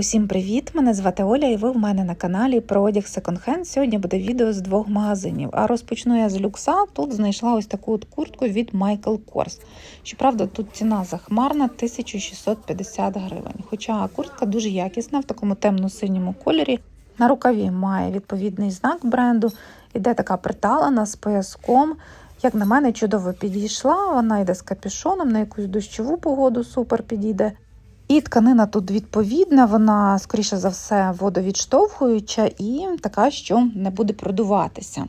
Усім привіт! Мене звати Оля, і ви в мене на каналі про одяг секонд-хенд. Сьогодні буде відео з двох магазинів. А розпочну я з люкса. Тут знайшла ось таку от куртку від Michael Kors. Щоправда, тут ціна захмарна 1650 гривень. Хоча куртка дуже якісна в такому темно-синьому кольорі. На рукаві має відповідний знак бренду. Іде така приталана з пояском. Як на мене, чудово підійшла. Вона йде з капюшоном на якусь дощову погоду, супер підійде. І тканина тут відповідна, вона, скоріше за все, водовідштовхуюча і така, що не буде продуватися.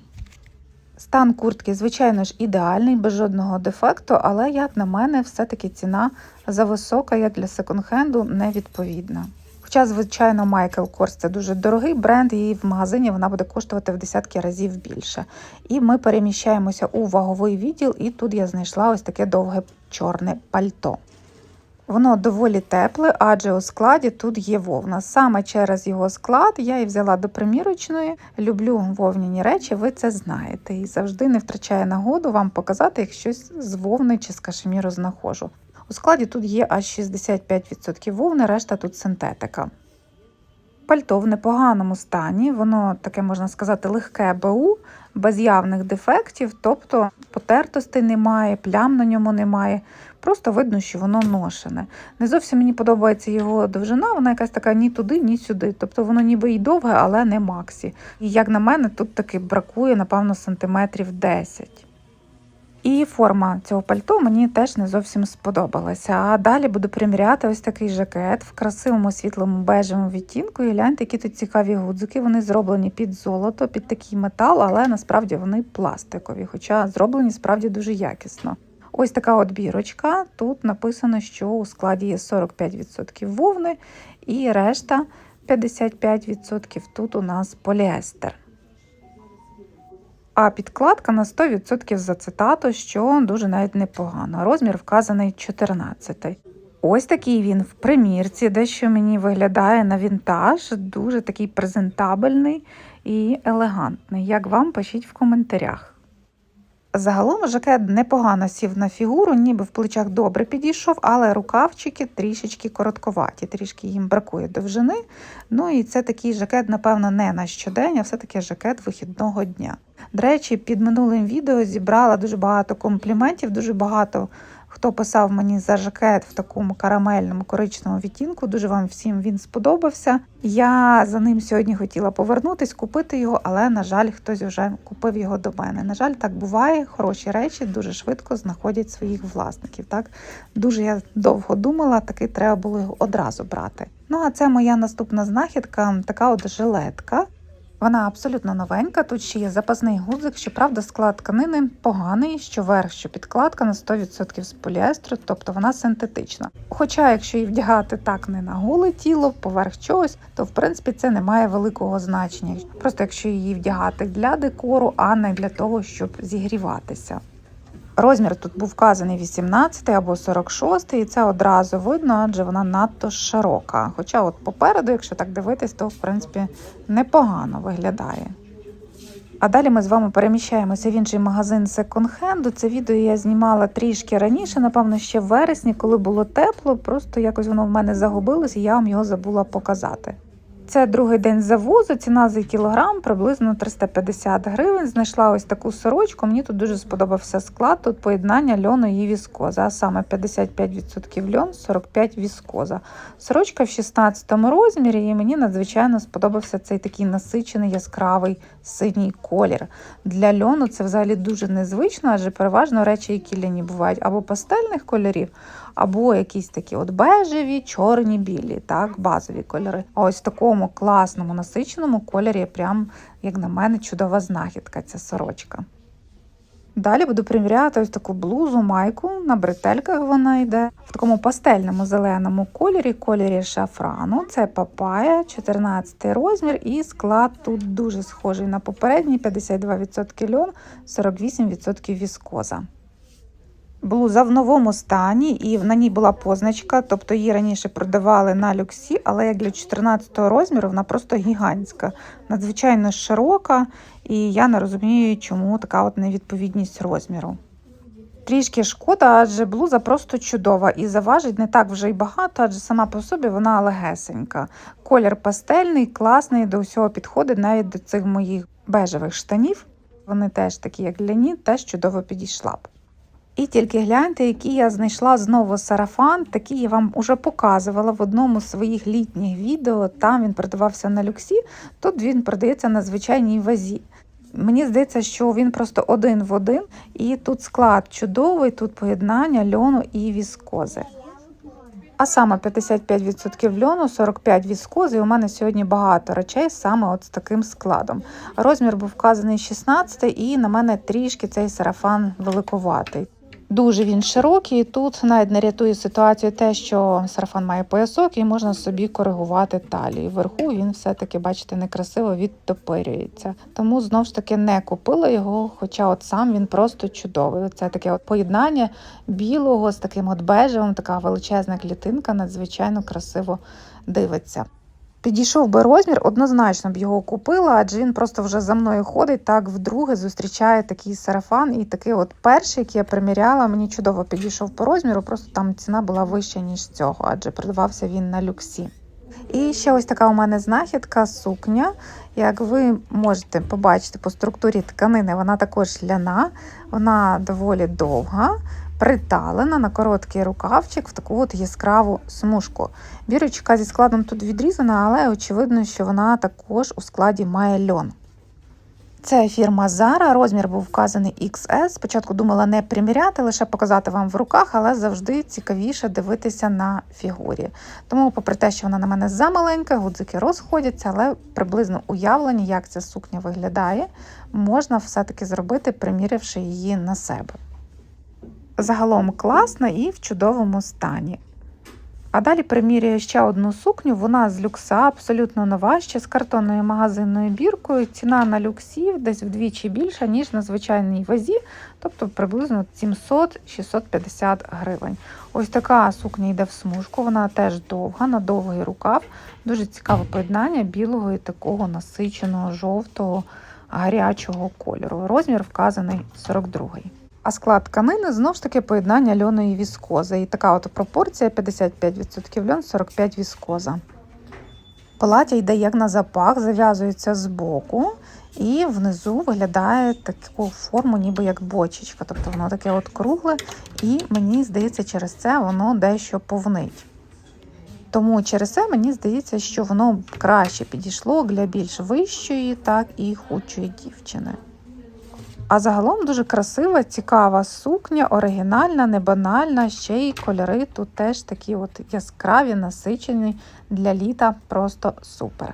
Стан куртки, звичайно ж, ідеальний, без жодного дефекту, але, як на мене, все-таки ціна зависока, як для секонд-хенду, невідповідна. Хоча, звичайно, Michael Kors – це дуже дорогий бренд, і в магазині вона буде коштувати в десятки разів більше. І ми переміщаємося у ваговий відділ, і тут я знайшла ось таке довге чорне пальто. Воно доволі тепле, адже у складі тут є вовна. Саме через його склад я і взяла до примірочної. Люблю вовняні речі, ви це знаєте. І завжди не втрачає нагоду вам показати, як щось з вовни чи з кашеміру знаходжу. У складі тут є аж 65% вовни, решта тут синтетика. Пальто в непоганому стані, воно таке, можна сказати, легке БУ, без явних дефектів, тобто потертостей немає, плям на ньому немає. Просто видно, що воно ношене. Не зовсім мені подобається його довжина, вона якась така ні туди, ні сюди. Тобто воно ніби й довге, але не максі. І як на мене, тут таки бракує, напевно, сантиметрів 10. І форма цього пальто мені теж не зовсім сподобалася. А далі буду приміряти ось такий жакет в красивому світлому бежевому відтінку. І гляньте, які тут цікаві гудзики. Вони зроблені під золото, під такий метал, але насправді вони пластикові, хоча зроблені справді дуже якісно. Ось така от бірочка. Тут написано, що у складі є 45% вовни і решта 55% тут у нас поліестер. А підкладка на 100% з ацетату, що дуже навіть непогано. Розмір вказаний 14. Ось такий він в примірці, дещо мені виглядає на вінтаж, дуже такий презентабельний і елегантний. Як вам пишіть в коментарях. Загалом жакет непогано сів на фігуру, ніби в плечах добре підійшов, але рукавчики трішечки коротковаті, трішки їм бракує довжини. Ну і це такий жакет, напевно, не на щодень, а все-таки жакет вихідного дня. До речі, під минулим відео зібрала дуже багато компліментів, дуже багато хто писав мені за жакет в такому карамельному коричневому відтінку. Дуже вам всім він сподобався. Я за ним сьогодні хотіла повернутись, купити його, але, на жаль, хтось вже купив його до мене. На жаль, так буває. Хороші речі дуже швидко знаходять своїх власників. Так Дуже я довго думала, таки треба було його одразу брати. Ну, а це моя наступна знахідка, така от жилетка. Вона абсолютно новенька. Тут ще є запасний гудзик, щоправда, склад тканини поганий, що верх, що підкладка на 100% з поліестру, тобто вона синтетична. Хоча, якщо її вдягати так не на голе тіло, поверх чогось, то в принципі це не має великого значення. Просто якщо її вдягати для декору, а не для того, щоб зігріватися. Розмір тут був вказаний 18 або 46, і це одразу видно, адже вона надто широка. Хоча, от попереду, якщо так дивитись, то в принципі непогано виглядає. А далі ми з вами переміщаємося в інший магазин секонд-хенду. Це відео я знімала трішки раніше, напевно, ще в вересні, коли було тепло, просто якось воно в мене загубилось, і я вам його забула показати. Це другий день завозу, ціна за кілограм приблизно 350 гривень. Знайшла ось таку сорочку. Мені тут дуже сподобався склад. Тут поєднання льону і віскоза, а саме 55% льон, 45% віскоза. Сорочка в 16 розмірі, і мені надзвичайно сподобався цей такий насичений яскравий синій колір. Для льону це взагалі дуже незвично, адже переважно речі, які ляні бувають або пастельних кольорів, або якісь такі от бежеві, чорні, білі, так, базові кольори. А ось в такому класному насиченому кольорі, прям, як на мене, чудова знахідка ця сорочка. Далі буду приміряти ось таку блузу, майку, на бретельках вона йде. В такому пастельному зеленому кольорі, кольорі шафрану. Це папая, 14 розмір, і склад тут дуже схожий на попередній: 52% льон, 48% віскоза. Блуза в новому стані, і на ній була позначка, тобто її раніше продавали на люксі, але як для 14 розміру вона просто гігантська, надзвичайно широка, і я не розумію, чому така от невідповідність розміру. Трішки шкода, адже блуза просто чудова і заважить не так вже й багато, адже сама по собі вона легесенька. Колір пастельний, класний, до всього підходить навіть до цих моїх бежевих штанів. Вони теж такі, як ляні, теж чудово підійшла б. І тільки гляньте, який я знайшла знову сарафан. Такий я вам уже показувала в одному з своїх літніх відео. Там він продавався на люксі, тут він продається на звичайній вазі. Мені здається, що він просто один в один, і тут склад чудовий, тут поєднання льону і віскози. А саме 55% льону, 45% віскози. І у мене сьогодні багато речей саме от з таким складом. Розмір був вказаний 16 і на мене трішки цей сарафан великуватий. Дуже він широкий. Тут навіть не рятує ситуацію те, що сарафан має поясок і можна собі коригувати талію. Вверху він все-таки, бачите, некрасиво відтопирюється. Тому знову ж таки не купила його, хоча от сам він просто чудовий. Це таке от поєднання білого з таким от бежевим, така величезна клітинка, надзвичайно красиво дивиться. Підійшов би розмір, однозначно б його купила, адже він просто вже за мною ходить. Так вдруге зустрічає такий сарафан. І такий от перший, який я приміряла, мені чудово підійшов по розміру, просто там ціна була вища, ніж цього, адже продавався він на люксі. І ще ось така у мене знахідка сукня. Як ви можете побачити по структурі тканини, вона також ляна, вона доволі довга, приталена на короткий рукавчик в таку от яскраву смужку. Бірочка зі складом тут відрізана, але очевидно, що вона також у складі має льон. Це фірма Zara, розмір був вказаний XS. Спочатку думала не приміряти, лише показати вам в руках, але завжди цікавіше дивитися на фігурі. Тому, попри те, що вона на мене замаленька, гудзики розходяться, але приблизно уявлення, як ця сукня виглядає, можна все-таки зробити, приміривши її на себе. Загалом класна і в чудовому стані. А далі примірюю ще одну сукню. Вона з люкса, абсолютно нова, ще з картонною магазинною біркою. Ціна на люксі десь вдвічі більша, ніж на звичайній вазі, тобто приблизно 700-650 гривень. Ось така сукня йде в смужку, вона теж довга, на довгий рукав. Дуже цікаве поєднання білого і такого насиченого, жовтого, гарячого кольору. Розмір вказаний 42-й. А склад тканини знову ж таки поєднання льону і віскози. І така от пропорція 55% льон, 45% віскоза. Плаття йде як на запах, зав'язується з боку і внизу виглядає таку форму, ніби як бочечка. Тобто воно таке от кругле, і мені здається, через це воно дещо повнить. Тому через це мені здається, що воно краще підійшло для більш вищої, так і худшої дівчини. А загалом дуже красива, цікава сукня, оригінальна, не банальна, ще й кольори тут теж такі от яскраві, насичені для літа, просто супер.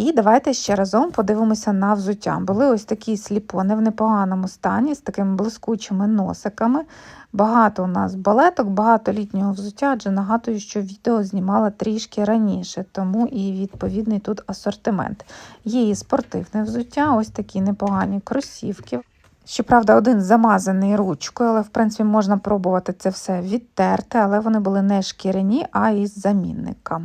І давайте ще разом подивимося на взуття. Були ось такі сліпони в непоганому стані, з такими блискучими носиками. Багато у нас балеток, багато літнього взуття, адже нагадую, що відео знімала трішки раніше, тому і відповідний тут асортимент. Є і спортивне взуття, ось такі непогані кросівки. Щоправда, один замазаний ручкою, але в принципі можна пробувати це все відтерти, але вони були не шкіряні, а із замінника.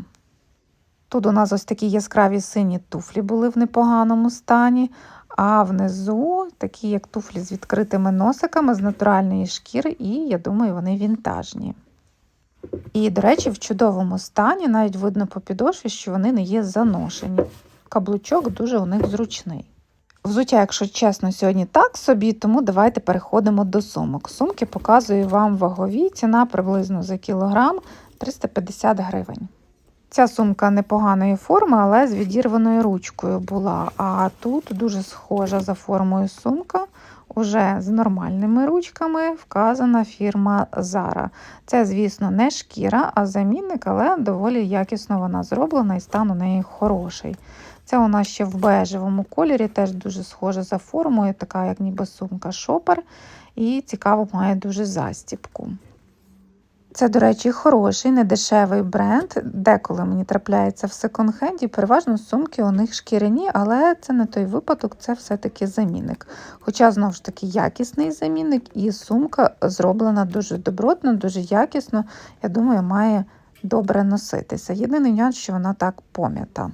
Тут у нас ось такі яскраві сині туфлі були в непоганому стані, а внизу такі, як туфлі з відкритими носиками з натуральної шкіри, і я думаю, вони вінтажні. І, до речі, в чудовому стані навіть видно по підошві, що вони не є заношені. Каблучок дуже у них зручний. Взуття, якщо чесно, сьогодні так собі, тому давайте переходимо до сумок. Сумки показую вам вагові, ціна приблизно за кілограм 350 гривень. Ця сумка непоганої форми, але з відірваною ручкою була. А тут дуже схожа за формою сумка, уже з нормальними ручками вказана фірма Zara. Це, звісно, не шкіра, а замінник, але доволі якісно вона зроблена і стан у неї хороший. Це у нас ще в бежевому кольорі, теж дуже схожа за формою, така як ніби сумка шопер. І цікаво, має дуже застіпку. Це, до речі, хороший, недешевий бренд. Деколи мені трапляється в секонд-хенді. Переважно сумки у них шкіряні, але це не той випадок, це все-таки замінник. Хоча, знову ж таки, якісний замінник, і сумка зроблена дуже добротно, дуже якісно. Я думаю, має добре носитися. Єдиний нюанс, що вона так пом'ята.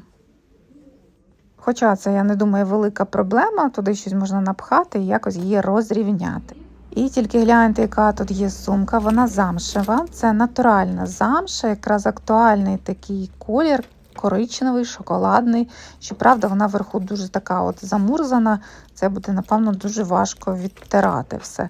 Хоча це, я не думаю, велика проблема, туди щось можна напхати і якось її розрівняти. І тільки гляньте, яка тут є сумка. Вона замшева. Це натуральна замша, якраз актуальний такий колір, коричневий, шоколадний. Щоправда, вона вверху дуже така от замурзана. Це буде, напевно, дуже важко відтирати все.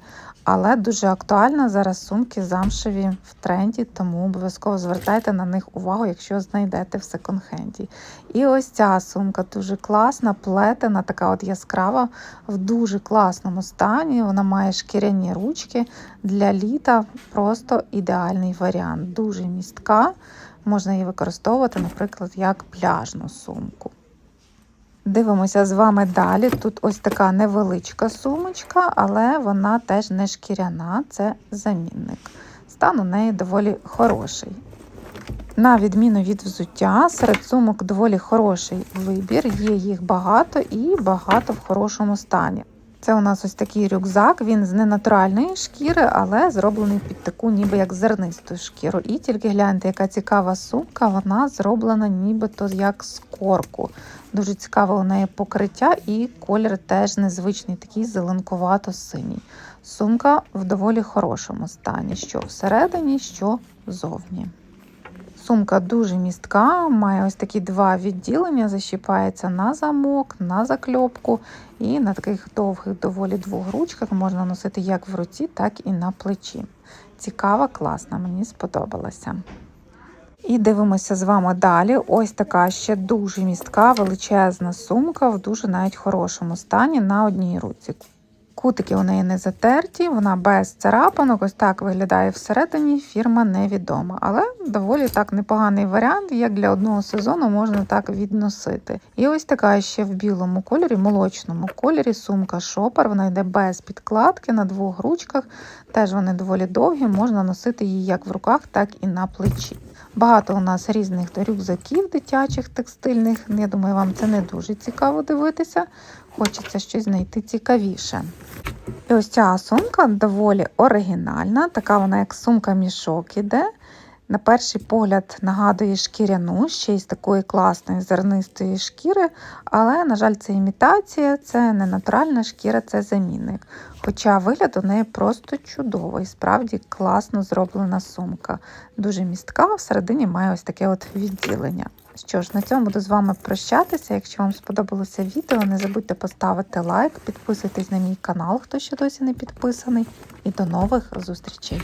Але дуже актуально зараз сумки замшеві в тренді, тому обов'язково звертайте на них увагу, якщо знайдете в секонд-хенді. І ось ця сумка дуже класна, плетена, така от яскрава, в дуже класному стані. Вона має шкіряні ручки для літа. Просто ідеальний варіант. Дуже містка. Можна її використовувати, наприклад, як пляжну сумку. Дивимося з вами далі. Тут ось така невеличка сумочка, але вона теж не шкіряна, це замінник. Стан у неї доволі хороший. На відміну від взуття, серед сумок доволі хороший вибір, є їх багато і багато в хорошому стані. Це у нас ось такий рюкзак, він з ненатуральної шкіри, але зроблений під таку ніби як зернисту шкіру. І тільки гляньте, яка цікава сумка, вона зроблена нібито як з корку. Дуже цікаве у неї покриття, і колір теж незвичний, такий зеленкувато-синій. Сумка в доволі хорошому стані, що всередині, що зовні. Сумка дуже містка, має ось такі два відділення, защіпається на замок, на закльопку, і на таких довгих, доволі двох ручках можна носити як в руці, так і на плечі. Цікава, класна, мені сподобалася. І дивимося з вами далі. Ось така ще дуже містка, величезна сумка в дуже навіть хорошому стані на одній руці. Кутики у неї не затерті, вона без царапанок, ось так виглядає всередині, фірма невідома. Але доволі так непоганий варіант, як для одного сезону можна так відносити. І ось така ще в білому кольорі, молочному кольорі, сумка шопер. Вона йде без підкладки на двох ручках. Теж вони доволі довгі, можна носити її як в руках, так і на плечі. Багато у нас різних рюкзаків дитячих, текстильних. Я думаю, вам це не дуже цікаво дивитися. Хочеться щось знайти цікавіше. І ось ця сумка доволі оригінальна, така вона, як сумка-мішок іде. На перший погляд нагадує шкіряну, ще й з такої класної зернистої шкіри, але, на жаль, це імітація, це не натуральна шкіра, це замінник. Хоча вигляд у неї просто чудовий, справді класно зроблена сумка. Дуже містка, всередині має ось таке от відділення. Що ж, на цьому буду з вами прощатися. Якщо вам сподобалося відео, не забудьте поставити лайк, підписуйтесь на мій канал, хто ще досі не підписаний, і до нових зустрічей!